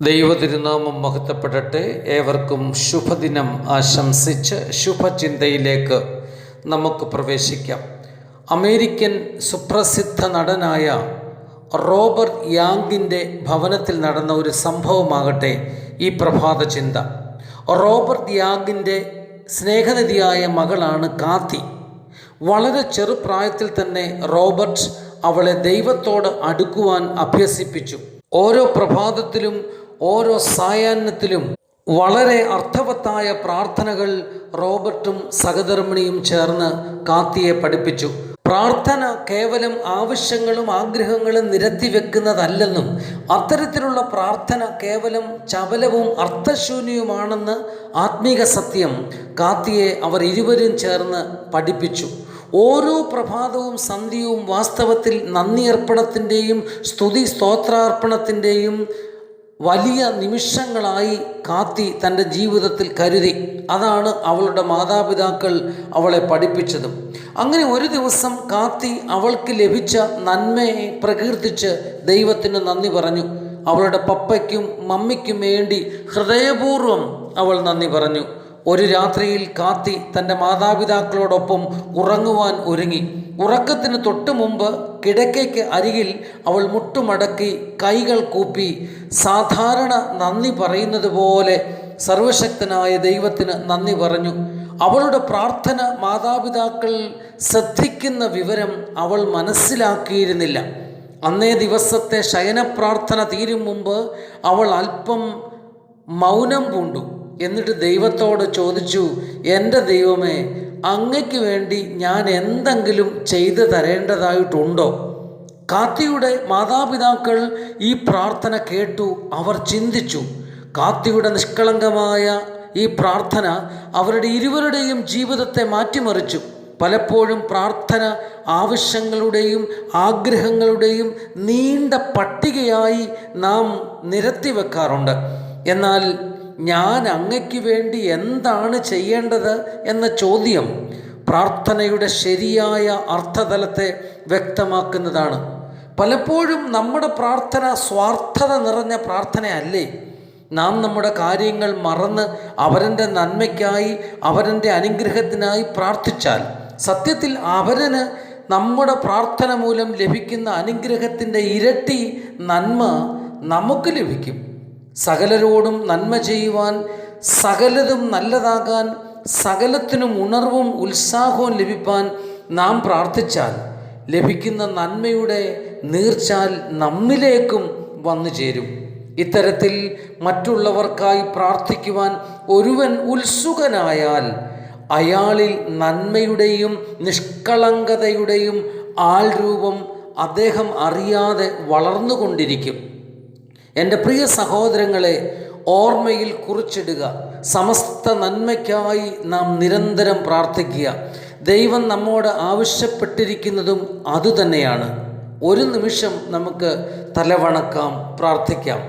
ദൈവതിരുനാമം മഹത്വപ്പെടട്ടെ. ഏവർക്കും ശുഭദിനം ആശംസിച്ച് ശുഭചിന്തയിലേക്ക് നമുക്ക് പ്രവേശിക്കാം. അമേരിക്കൻ സുപ്രസിദ്ധ നടനായ റോബർട്ട് യാങ്കിന്റെ ഭവനത്തിൽ നടന്ന ഒരു സംഭവമാകട്ടെ ഈ പ്രഭാത ചിന്ത. റോബർട്ട് യാങ്കിന്റെ സ്നേഹനിധിയായ മകളാണ് കാത്തി. വളരെ ചെറുപ്രായത്തിൽ തന്നെ റോബർട്ട് അവളെ ദൈവത്തോട് അടുക്കുവാൻ അഭ്യസിപ്പിച്ചു. ഓരോ പ്രഭാതത്തിലും ഓരോ സായാഹ്നത്തിലും വളരെ അർത്ഥവത്തായ പ്രാർത്ഥനകൾ റോബർട്ടും സഹധർമ്മിണിയും ചേർന്ന് കാത്തിയെ പഠിപ്പിച്ചു. പ്രാർത്ഥന കേവലം ആവശ്യങ്ങളും ആഗ്രഹങ്ങളും നിരത്തി വെക്കുന്നതല്ലെന്നും അത്തരത്തിലുള്ള പ്രാർത്ഥന കേവലം ചപലവും അർത്ഥശൂന്യവുമാണെന്ന് ആത്മീക സത്യം കാത്തിയെ അവർ ഇരുവരും ചേർന്ന് പഠിപ്പിച്ചു. ഓരോ പ്രഭാതവും സന്ധ്യവും വാസ്തവത്തിൽ നന്ദി അർപ്പണത്തിന്റെയും സ്തുതി സ്തോത്രാർപ്പണത്തിന്റെയും വലിയ നിമിഷങ്ങളായി കാത്തി തന്റെ ജീവിതത്തിൽ കരുതി. അതാണ് അവളുടെ മാതാപിതാക്കൾ അവളെ പഠിപ്പിച്ചതും. അങ്ങനെ ഒരു ദിവസം കാത്തി അവൾക്ക് ലഭിച്ച നന്മയെ പ്രകീർത്തിച്ച് ദൈവത്തിന് നന്ദി പറഞ്ഞു. അവളുടെ പപ്പയ്ക്കും മമ്മിക്കും വേണ്ടി ഹൃദയപൂർവം അവൾ നന്ദി പറഞ്ഞു. ഒരു രാത്രിയിൽ കാത്തി തന്റെ മാതാപിതാക്കളോടൊപ്പം ഉറങ്ങുവാൻ ഒരുങ്ങി. ഉറക്കത്തിന് തൊട്ടു മുമ്പ് കിടക്കയ്ക്ക് അരികിൽ അവൾ മുട്ടുമടക്കി കൈകൾ കൂപ്പി സാധാരണ നന്ദി പറയുന്നത് പോലെ സർവശക്തനായ ദൈവത്തിന് നന്ദി പറഞ്ഞു. അവളുടെ പ്രാർത്ഥന മാതാപിതാക്കൾ ശ്രദ്ധിക്കുന്ന വിവരം അവൾ മനസ്സിലാക്കിയിരുന്നില്ല. അന്നേ ദിവസത്തെ ശയനപ്രാർത്ഥന തീരും മുമ്പ് അവൾ അല്പം മൗനം പൂണ്ടു. എന്നിട്ട് ദൈവത്തോട് ചോദിച്ചു എന്റെ ദൈവമേ അങ്ങയ്ക്ക് വേണ്ടി ഞാൻ എന്തെങ്കിലും ചെയ്തു തരേണ്ടതായിട്ടുണ്ടോ? കാത്തിയുടെ മാതാപിതാക്കൾ ഈ പ്രാർത്ഥന കേട്ടു അവർ ചിന്തിച്ചു. കാത്തിയുടെ നിഷ്കളങ്കമായ ഈ പ്രാർത്ഥന അവരുടെ ഇരുവരുടെയും ജീവിതത്തെ മാറ്റിമറിച്ചു. പലപ്പോഴും പ്രാർത്ഥന ആവശ്യങ്ങളുടെയും ആഗ്രഹങ്ങളുടെയും നീണ്ട പട്ടികയായി നാം നിരത്തി വെക്കാറുണ്ട് എന്നാൽ ഞാൻ അങ്ങയ്ക്ക് വേണ്ടി എന്താണ് ചെയ്യേണ്ടത് എന്ന ചോദ്യം പ്രാർത്ഥനയുടെ ശരിയായ അർത്ഥതലത്തെ വ്യക്തമാക്കുന്നതാണ്. പലപ്പോഴും നമ്മുടെ പ്രാർത്ഥന സ്വാർത്ഥത നിറഞ്ഞ പ്രാർത്ഥനയല്ലേ? നാം നമ്മുടെ കാര്യങ്ങൾ മറന്ന് അവരന്റെ നന്മയ്ക്കായി അവരന്റെ അനുഗ്രഹത്തിനായി പ്രാർത്ഥിച്ചാൽ സത്യത്തിൽ അവരന് നമ്മുടെ പ്രാർത്ഥന മൂലം ലഭിക്കുന്ന അനുഗ്രഹത്തിന്റെ ഇരട്ടി നന്മ നമുക്ക് ലഭിക്കും. സകലരോടും നന്മ ചെയ്യുവാൻ സകലതും നല്ലതാകാൻ സകലത്തിനും ഉണർവും ഉത്സാഹവും ലഭിപ്പാൻ നാം പ്രാർത്ഥിച്ചാൽ ലഭിക്കുന്ന നന്മയുടെ നീർച്ചാൽ നമ്മിലേക്കും വന്നു ചേരും. ഇത്തരത്തിൽ മറ്റുള്ളവർക്കായി പ്രാർത്ഥിക്കുവാൻ ഒരുവൻ ഉത്സുകനായാൽ അയാളിൽ നന്മയുടെയും നിഷ്കളങ്കതയുടെയും ആൾരൂപം അദ്ദേഹം അറിയാതെ വളർന്നുകൊണ്ടിരിക്കും. എന്റെ പ്രിയ സഹോദരങ്ങളെ ഓർമ്മയിൽ കുറിച്ചിടുക. സമസ്ത നന്മയ്ക്കായി നാം നിരന്തരം പ്രാർത്ഥിക്കുക. ദൈവം നമ്മോട് ആവശ്യപ്പെട്ടിരിക്കുന്നതും അതുതന്നെയാണ് ഒരു നിമിഷം നമുക്ക് തലവണക്കാം പ്രാർത്ഥിക്കാം.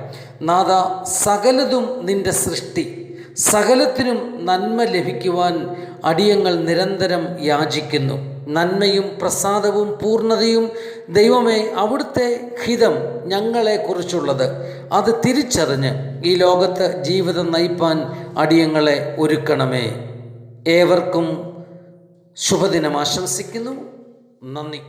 നാഥ സകലതും നിന്റെ സൃഷ്ടി. സകലത്തിനും നന്മ ലഭിക്കുവാൻ അടിയങ്ങൾ നിരന്തരം യാചിക്കുന്നു. നന്മയും പ്രസാദവും പൂർണതയും ദൈവമേ അവിടുത്തെ ഹിതം ഞങ്ങളെക്കുറിച്ചുള്ളത്. അത് തിരിച്ചറിഞ്ഞ് ഈ ലോകത്ത് ജീവിതം നയിപ്പാൻ അടിയങ്ങളെ ഒരുക്കണമേ. ഏവർക്കും ശുഭദിനം ആശംസിക്കുന്നു. നന്ദി.